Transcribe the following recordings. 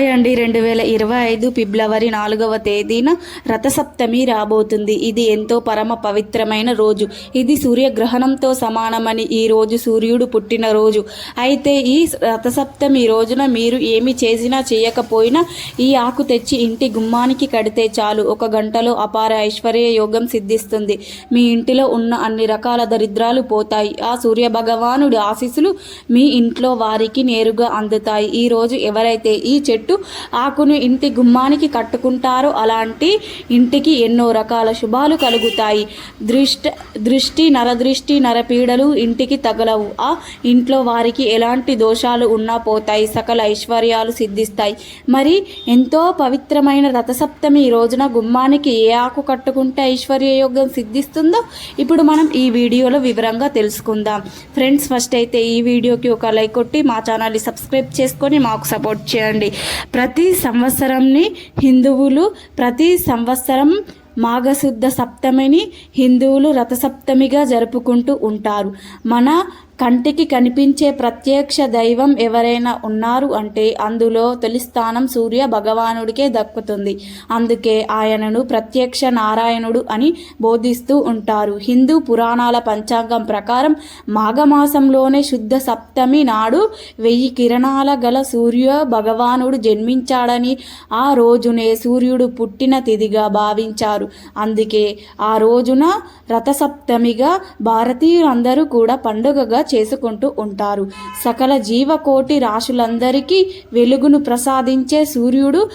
Hi అండి రెండు వేల ఇరవై ఐదు ఫిబ్రవరి నాలుగవ తేదీన రథసప్తమి రాబోతుంది. ఇది ఎంతో పరమ పవిత్రమైన రోజు. ఇది సూర్యగ్రహణంతో సమానమని ఈ రోజు సూర్యుడు పుట్టినరోజు అయితే ఈ రథసప్తమి రోజున మీరు ఏమి చేసినా చేయకపోయినా ఈ ఆకు తెచ్చి ఇంటి గుమ్మానికి కడితే చాలు. ఒక గంటలో అపార ఐశ్వర్య యోగం సిద్ధిస్తుంది. మీ ఇంటిలో ఉన్న అన్ని రకాల దరిద్రాలు పోతాయి. ఆ సూర్య భగవానుడి ఆశీస్సులు మీ ఇంట్లో వారికి నేరుగా అందుతాయి. ఈ రోజు ఎవరైతే ఈ చెట్టు ఆకును ఇంటి గుమ్మానికి కట్టుకుంటారో. అలాంటి ఇంటికి ఎన్నో రకాల శుభాలు కలుగుతాయి. దృష్టి దృష్టి నరదృష్టి నరపీడలు ఇంటికి తగలవు. ఆ ఇంట్లో వారికి ఎలాంటి దోషాలు ఉన్నా పోతాయి. సకల ఐశ్వర్యాలు సిద్ధిస్తాయి. మరి ఎంతో పవిత్రమైన రథసప్తమి ఈ రోజున గుమ్మానికి ఏ ఆకు కట్టుకుంటే ఐశ్వర్య యోగం సిద్ధిస్తుందో ఇప్పుడు మనం ఈ వీడియోలో వివరంగా తెలుసుకుందాం. ఫ్రెండ్స్ ఫస్ట్ అయితే ఈ వీడియోకి ఒక లైక్ కొట్టి మా ఛానల్ని సబ్స్క్రైబ్ చేసుకొని మాకు సపోర్ట్ చేయండి. ప్రతి సంవత్సరంని హిందువులు ప్రతి సంవత్సరం మాఘశుద్ధ సప్తమిని హిందువులు రథసప్తమిగా జరుపుకుంటూ ఉంటారు. మన కంటికి కనిపించే ప్రత్యక్ష దైవం ఎవరైనా ఉన్నారు అంటే అందులో తొలి స్థానం సూర్య భగవానుడికే దక్కుతుంది. అందుకే ఆయనను ప్రత్యక్ష నారాయణుడు అని బోధిస్తూ ఉంటారు. హిందూ పురాణాల పంచాంగం ప్రకారం మాఘమాసంలోనే శుద్ధ సప్తమి నాడు వెయ్యి కిరణాల గల సూర్య భగవానుడు జన్మించాడని ఆ రోజునే సూర్యుడు పుట్టిన తిథిగా భావించారు. అందుకే ఆ రోజున రథసప్తమిగా భారతీయులందరూ కూడా పండుగగా చేసుకుంటూ ఉంటారు. సకల జీవకోటి రాశులందరికీ వెలుగును ప్రసాదించే సూర్యుడు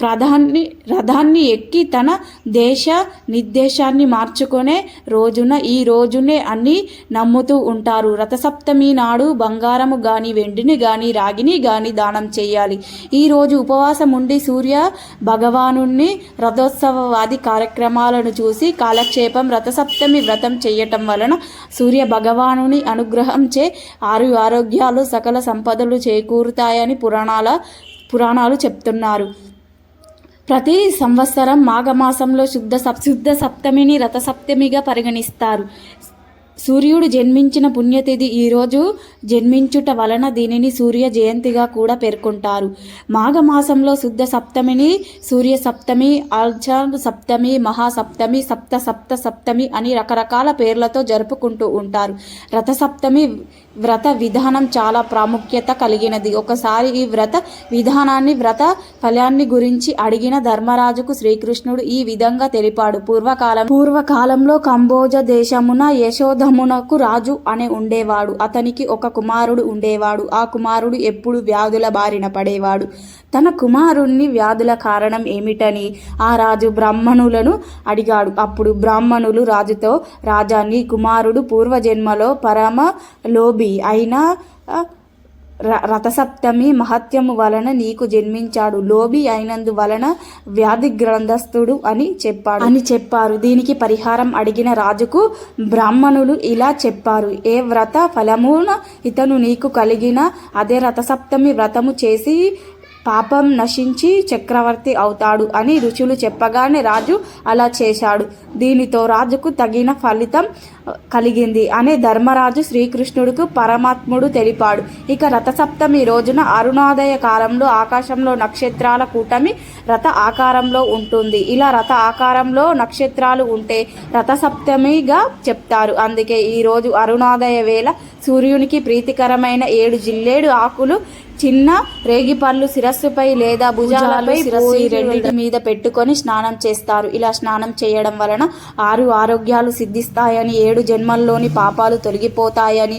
ప్రధాన్ని రథాన్ని ఎక్కి తన దేశ నిర్దేశాన్ని మార్చుకునే రోజున ఈ రోజునే అన్ని నమ్ముతూ ఉంటారు. రథసప్తమి నాడు బంగారము గాని వెండిని గాని రాగిని గాని దానం చేయాలి. ఈ రోజు ఉపవాసం ఉండి సూర్య భగవానుణ్ణి రథోత్సవవాది కార్యక్రమాలను చూసి కాలక్షేపం రథసప్తమి వ్రతం చేయటం వలన సూర్య భగవానుని అనుగ్రహంచే ఆరు ఆరోగ్యాలు సకల సంపదలు చేకూరుతాయని పురాణాల పురాణాలు చెప్తున్నారు. ప్రతి సంవత్సరం మాఘమాసంలో శుద్ధ సప్ శుద్ధ సప్తమిని రథసప్తమిగా పరిగణిస్తారు. సూర్యుడు జన్మించిన పుణ్యతిథి ఈరోజు జన్మించుట వలన దీనిని సూర్య జయంతిగా కూడా పేర్కొంటారు. మాఘమాసంలో శుద్ధ సప్తమిని సూర్య సప్తమి ఆల్చాంగ్ సప్తమి మహాసప్తమి సప్త సప్త సప్తమి అని రకరకాల పేర్లతో జరుపుకుంటూ ఉంటారు. రథసప్తమి వ్రత విధానం చాలా ప్రాముఖ్యత కలిగినది. ఒకసారి ఈ వ్రత విధానాన్ని వ్రత ఫలాన్ని గురించి అడిగిన ధర్మరాజుకు శ్రీకృష్ణుడు ఈ విధంగా తెలిపాడు. పూర్వకాలం పూర్వకాలంలో కంబోజ దేశమున యశోధమునకు రాజు అనే ఉండేవాడు. అతనికి ఒక కుమారుడు ఉండేవాడు. ఆ కుమారుడు ఎప్పుడు వ్యాధుల బారిన పడేవాడు. తన కుమారుణ్ణి వ్యాధుల కారణం ఏమిటని ఆ రాజు బ్రాహ్మణులను అడిగాడు. అప్పుడు బ్రాహ్మణులు రాజుతో రాజా నీ కుమారుడు పూర్వజన్మలో పరమ లోబి అయినా రథసప్తమి మహత్యము వలన నీకు జన్మించాడు. లోబి అయినందు వలన వ్యాధి గ్రంథస్థుడు అని చెప్పాడు. అని చెప్పారు. దీనికి పరిహారం అడిగిన రాజుకు బ్రాహ్మణులు ఇలా చెప్పారు. ఏ వ్రత ఫలమున ఇతను నీకు కలిగిన అదే రథసప్తమి వ్రతము చేసి పాపం నశించి చక్రవర్తి అవుతాడు అని ఋషులు చెప్పగానే రాజు అలా చేశాడు. దీనితో రాజుకు తగిన ఫలితం కలిగింది అని ధర్మరాజు శ్రీకృష్ణుడికి పరమాత్ముడు తెలిపాడు. ఇక రథసప్తమి రోజున అరుణోదయ కాలంలో ఆకాశంలో నక్షత్రాల కూటమి రథ ఆకారంలో ఉంటుంది. ఇలా రథ ఆకారంలో నక్షత్రాలు ఉంటే రథసప్తమిగా చెప్తారు. అందుకే ఈరోజు అరుణోదయ వేళ సూర్యునికి ప్రీతికరమైన ఏడు జిల్లేడు ఆకులు చిన్న రేగిపళ్ళు శిరస్సుపై లేదా భుజాలపై శిరస్సు ఈ రెండింటి మీద పెట్టుకొని స్నానం చేస్తారు. ఇలా స్నానం చేయడం వలన ఆరు ఆరోగ్యాలు సిద్ధిస్తాయని ఏడు జన్మల్లోని పాపాలు తొలగిపోతాయని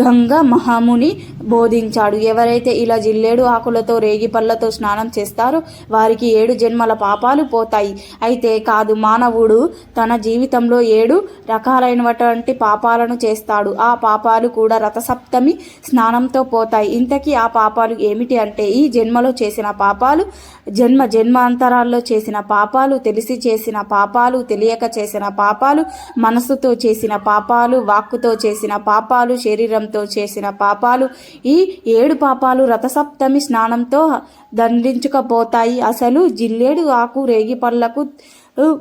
గంగ మహాముని బోధించాడు. ఎవరైతే ఇలా జిల్లేడు ఆకులతో రేగిపళ్ళతో స్నానం చేస్తారో వారికి ఏడు జన్మల పాపాలు పోతాయి. అయితే కాదు మానవుడు తన జీవితంలో ఏడు రకాలైనటువంటి పాపాలను చేస్తాడు. ఆ పాపాలు కూడా రథసప్తమి స్నానంతో పోతాయి. ఇంతకీ ఆ పాపాలు ఏమిటి అంటే ఈ జన్మలో చేసిన పాపాలు జన్మ జన్మాంతరాల్లో చేసిన పాపాలు తెలిసి చేసిన పాపాలు తెలియక చేసిన పాపాలు మనసుతో చేసిన పాపాలు వాక్కుతో చేసిన పాపాలు శరీరంతో చేసిన పాపాలు ఈ ఏడు పాపాలు రథసప్తమి స్నానంతో దండించుకపోతాయి. అసలు జిల్లేడు ఆకు రేగి పళ్ళకు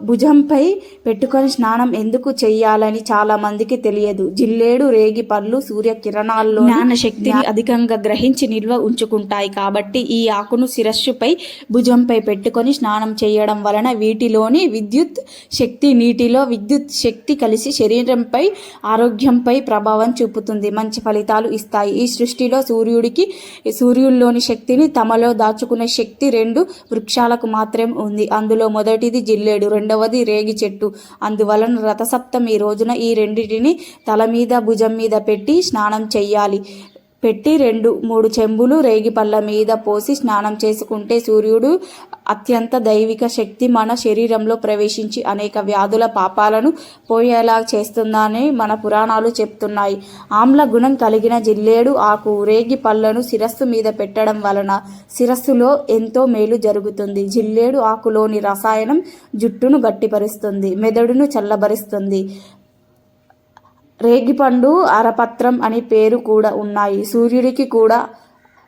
భుజంపై పెట్టుకొని స్నానం ఎందుకు చెయ్యాలని చాలా మందికి తెలియదు. జిల్లేడు రేగి పళ్ళు సూర్య కిరణాల్లో జ్ఞాన శక్తిని అధికంగా గ్రహించి నిల్వ ఉంచుకుంటాయి. కాబట్టి ఈ ఆకును శిరస్సుపై భుజంపై పెట్టుకొని స్నానం చేయడం వలన వీటిలోని విద్యుత్ శక్తి నీటిలో విద్యుత్ శక్తి కలిసి శరీరంపై ఆరోగ్యంపై ప్రభావం చూపుతుంది. మంచి ఫలితాలు ఇస్తాయి. ఈ సృష్టిలో సూర్యుడికి సూర్యుల్లోని శక్తిని తమలో దాచుకునే శక్తి రెండు వృక్షాలకు మాత్రమే ఉంది. అందులో మొదటిది జిల్లేడు రెండవది రేగి చెట్టు. అందువలన రథసప్తమి రోజున ఈ రెండిటిని తల మీద భుజం మీద పెట్టి స్నానం చెయ్యాలి. పెట్టి రెండు మూడు చెంబులు రేగిపళ్ళ మీద పోసి స్నానం చేసుకుంటే సూర్యుడు అత్యంత దైవిక శక్తి మన శరీరంలో ప్రవేశించి అనేక వ్యాధుల పాపాలను పోయేలా చేస్తుందని మన పురాణాలు చెప్తున్నాయి. ఆమ్ల గుణం కలిగిన జిల్లేడు ఆకు రేగి పళ్ళను శిరస్సు మీద పెట్టడం వలన శిరస్సులో ఎంతో మేలు జరుగుతుంది. జిల్లేడు ఆకులోని రసాయనం జుట్టును గట్టిపరుస్తుంది మెదడును చల్లబరుస్తుంది. రేగిపండు అరపత్రం అని పేరు కూడా ఉన్నాయి. సూర్యుడికి కూడా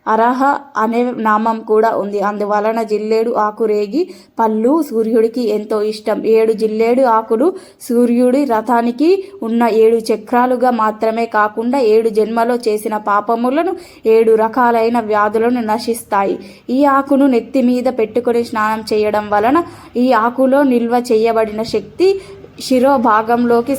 అరహ అనే నామం కూడా ఉంది. అందువలన జిల్లేడు ఆకు రేగి పళ్ళు సూర్యుడికి ఎంతో ఇష్టం. ఏడు జిల్లేడు ఆకులు సూర్యుడి రథానికి ఉన్న ఏడు చక్రాలుగా మాత్రమే కాకుండా ఏడు జన్మలో చేసిన పాపములను ఏడు రకాలైన వ్యాధులను నశిస్తాయి. ఈ ఆకును నెత్తి మీద పెట్టుకొని స్నానం చేయడం వలన ఈ ఆకులో నిల్వ చేయబడిన శక్తి శిరో భాగంలోకి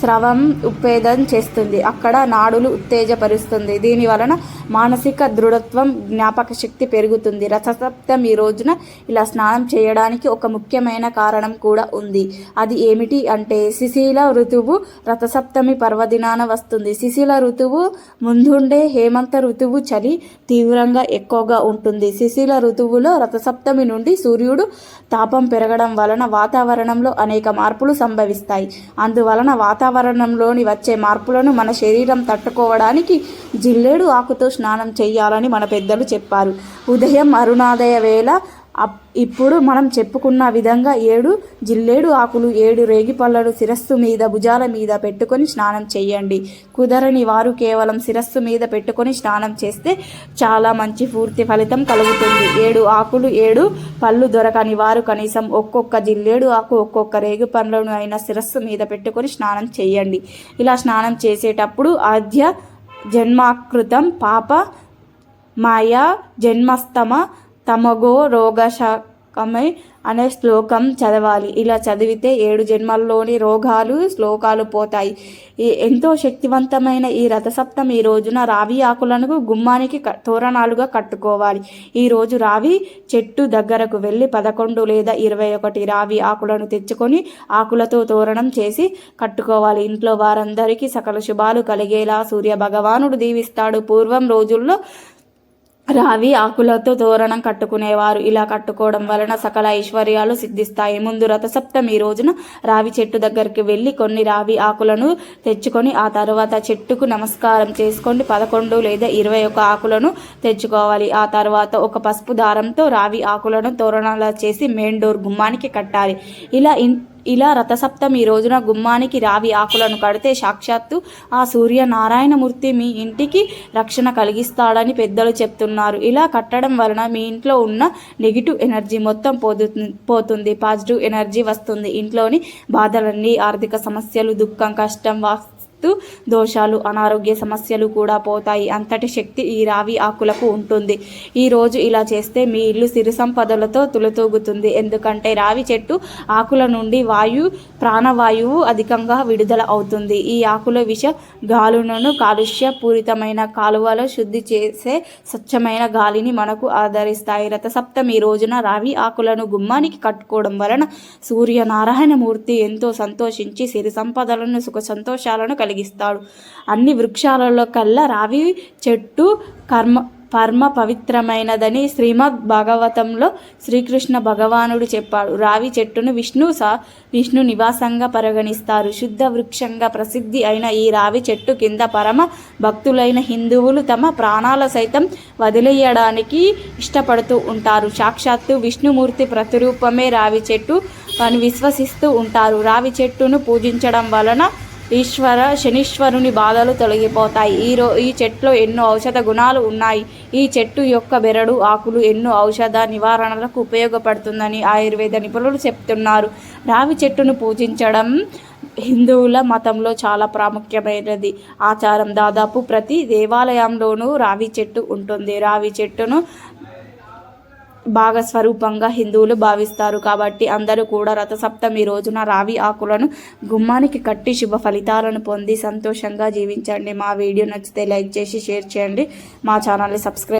స్రవం ఉత్తేజం చేస్తుంది. అక్కడ నాడులు ఉత్తేజపరుస్తుంది. దీని వలన మానసిక దృఢత్వం జ్ఞాపక శక్తి పెరుగుతుంది. రథసప్తమి రోజున ఇలా స్నానం చేయడానికి ఒక ముఖ్యమైన కారణం కూడా ఉంది. అది ఏమిటి అంటే శిశిల ఋతువు రథసప్తమి పర్వదినాన వస్తుంది. శిశిల ఋతువు ముందుండే హేమంత ఋతువు చలి తీవ్రంగా ఎక్కువగా ఉంటుంది. శిశిల ఋతువులో రథసప్తమి నుండి సూర్యుడు తాపం పెరగడం వలన వాతావరణంలో అనేక మార్పులు సంభవిస్తాయి. అందువలన వాతావరణం వాతావరణంలోని వచ్చే మార్పులను మన శరీరం తట్టుకోవడానికి జిల్లేడు ఆకుతో స్నానం చేయాలని మన పెద్దలు చెప్పారు. ఉదయం అరుణాదయ వేళ ఇప్పుడు మనం చెప్పుకున్న విధంగా ఏడు జిల్లేడు ఆకులు ఏడు రేగి పళ్ళను శిరస్సు మీద భుజాల మీద పెట్టుకొని స్నానం చేయండి. కుదరని వారు కేవలం శిరస్సు మీద పెట్టుకొని స్నానం చేస్తే చాలా మంచి పూర్తి ఫలితం కలుగుతుంది. ఏడు ఆకులు ఏడు పళ్ళు దొరకని వారు కనీసం ఒక్కొక్క జిల్లేడు ఆకు ఒక్కొక్క రేగి పళ్ళను అయిన శిరస్సు మీద పెట్టుకొని స్నానం చేయండి. ఇలా స్నానం చేసేటప్పుడు ఆద్య జన్మాకృతం పాప మాయా జన్మస్తమ తమగో రోగశకమై అనే శ్లోకం చదవాలి. ఇలా చదివితే ఏడు జన్మల్లోని రోగాలు శ్లోకాలు పోతాయి. ఈ ఎంతో శక్తివంతమైన ఈ రథసప్తం ఈ రోజున రావి ఆకులను గుమ్మానికి క- తోరణాలుగా కట్టుకోవాలి. ఈ రోజు రావి చెట్టు దగ్గరకు వెళ్ళి పదకొండు లేదా ఇరవై ఒకటి రావి ఆకులను తెచ్చుకొని ఆకులతో తోరణం చేసి కట్టుకోవాలి. ఇంట్లో వారందరికీ సకల శుభాలు కలిగేలా సూర్య భగవానుడు దీవిస్తాడు. పూర్వం రోజుల్లో రావి ఆకులతో తోరణం కట్టుకునేవారు. ఇలా కట్టుకోవడం వలన సకల ఐశ్వర్యాలు సిద్ధిస్తాయి. ముందు రథసప్తమి రోజున రావి చెట్టు దగ్గరికి వెళ్ళి కొన్ని రావి ఆకులను తెచ్చుకొని ఆ తర్వాత చెట్టుకు నమస్కారం చేసుకొని పదకొండు లేదా ఇరవై ఒక ఆకులను తెచ్చుకోవాలి. ఆ తర్వాత ఒక పసుపు దారంతో రావి ఆకులను తోరణాలు చేసి మెయిన్ డోర్ గుమ్మానికి కట్టాలి. ఇలా ఇన్ ఇలా రథసప్తమి రోజున గుమ్మానికి రావి ఆకులను కడితే సాక్షాత్తు ఆ సూర్య నారాయణమూర్తి మీ ఇంటికి రక్షణ కలిగిస్తాడని పెద్దలు చెప్తున్నారు. ఇలా కట్టడం వలన మీ ఇంట్లో ఉన్న నెగిటివ్ ఎనర్జీ మొత్తం పోతుంది. పాజిటివ్ ఎనర్జీ వస్తుంది. ఇంట్లోని బాధలన్నీ ఆర్థిక సమస్యలు దుఃఖం కష్టం వాస్తు దోషాలు అనారోగ్య సమస్యలు కూడా పోతాయి. అంతటి శక్తి ఈ రావి ఆకులకు ఉంటుంది. ఈ రోజు ఇలా చేస్తే మీ ఇల్లు సిరి సంపదలతో తులతూగుతుంది. ఎందుకంటే రావి చెట్టు ఆకుల నుండి వాయు ప్రాణవాయువు అధికంగా విడుదల అవుతుంది. ఈ ఆకుల విష గాలులను కాలుష్య పూరితమైన కాలువలో శుద్ధి చేసే స్వచ్ఛమైన గాలిని మనకు ఆదరిస్తాయి. రథసప్తమి రోజున రావి ఆకులను గుమ్మానికి కట్టుకోవడం వలన సూర్యనారాయణమూర్తి ఎంతో సంతోషించి సిరి సంపదలను సుఖ సంతోషాలను కలిగిస్తాడు. అన్ని వృక్షాలలో కల్లా రావి చెట్టు కర్మ పరమ పవిత్రమైనదని శ్రీమద్ భాగవతంలో శ్రీకృష్ణ భగవానుడు చెప్పాడు. రావి చెట్టును విష్ణు సా విష్ణు నివాసంగా పరిగణిస్తారు. శుద్ధ వృక్షంగా ప్రసిద్ధి అయిన ఈ రావి చెట్టు కింద పరమ భక్తులైన హిందువులు తమ ప్రాణాల సైతం వదిలేయడానికి ఇష్టపడుతూ ఉంటారు. సాక్షాత్తు విష్ణుమూర్తి ప్రతిరూపమే రావి చెట్టు అని విశ్వసిస్తూ ఉంటారు. రావి చెట్టును పూజించడం వలన ఈశ్వర శనీశ్వరుని బాధలు తొలగిపోతాయి. ఈరో ఈ చెట్లో ఎన్నో ఔషధ గుణాలు ఉన్నాయి. ఈ చెట్టు యొక్క బెరడు ఆకులు ఎన్నో ఔషధ నివారణలకు ఉపయోగపడుతుందని ఆయుర్వేద నిపుణులు చెప్తున్నారు. రావి చెట్టును పూజించడం హిందువుల మతంలో చాలా ప్రాముఖ్యమైనది. ఆచారం దాదాపు ప్రతి దేవాలయంలోనూ రావి చెట్టు ఉంటుంది. రావి చెట్టును బాగా స్వరూపంగా హిందువులు భావిస్తారు. కాబట్టి అందరూ కూడా రథసప్తమి రోజున రావి ఆకులను గుమ్మానికి కట్టి శుభ ఫలితాలను పొంది సంతోషంగా జీవించండి. మా వీడియో నచ్చితే లైక్ చేసి షేర్ చేయండి. మా ఛానల్ని సబ్స్క్రైబ్